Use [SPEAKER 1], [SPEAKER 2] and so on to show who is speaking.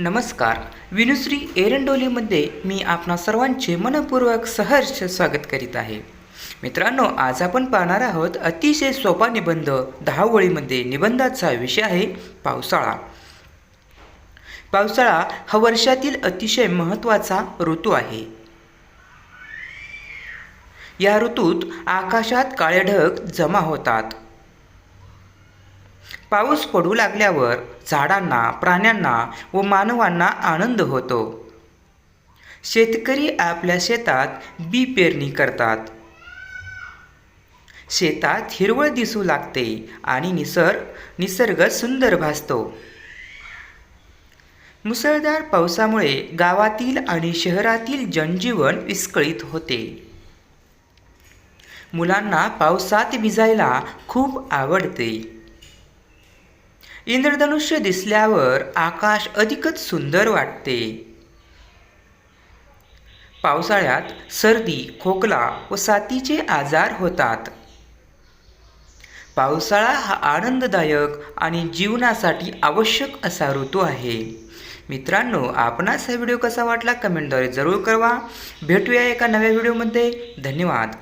[SPEAKER 1] नमस्कार. विनुश्री एरंडोलीमध्ये मी आपणा सर्वांचे मनपूर्वक सहर्ष स्वागत करीत आहे. मित्रांनो आज आपण पाहणार आहोत अतिशय सोपा निबंध दहा ओळीमध्ये निबंधाचा विषय आहे पावसाळा. पावसाळा हा वर्षातील अतिशय महत्त्वाचा ऋतू आहे. या ऋतूत आकाशात काळे ढग जमा होतात. पाऊस पडू लागल्यावर झाडांना प्राण्यांना व मानवांना आनंद होतो. शेतकरी आपल्या शेतात बी पेरणी करतात. शेतात हिरवळ दिसू लागते आणि निसर्ग निसर्ग सुंदर भासतो. मुसळधार पावसामुळे गावातील आणि शहरातील जनजीवन विस्कळीत होते. मुलांना पावसात भिजायला खूप आवडते. इंद्रधनुष्य दिसल्यावर आकाश अधिकच सुंदर वाटते. पावसाळ्यात सर्दी खोकला व साथीचे आजार होतात. पावसाळा हा आनंददायक आणि जीवनासाठी आवश्यक असा ऋतू आहे. मित्रांनो आपणास हा व्हिडिओ कसा वाटला कमेंटद्वारे जरूर कळवा. भेटूया एका नव्या व्हिडिओमध्ये. धन्यवाद.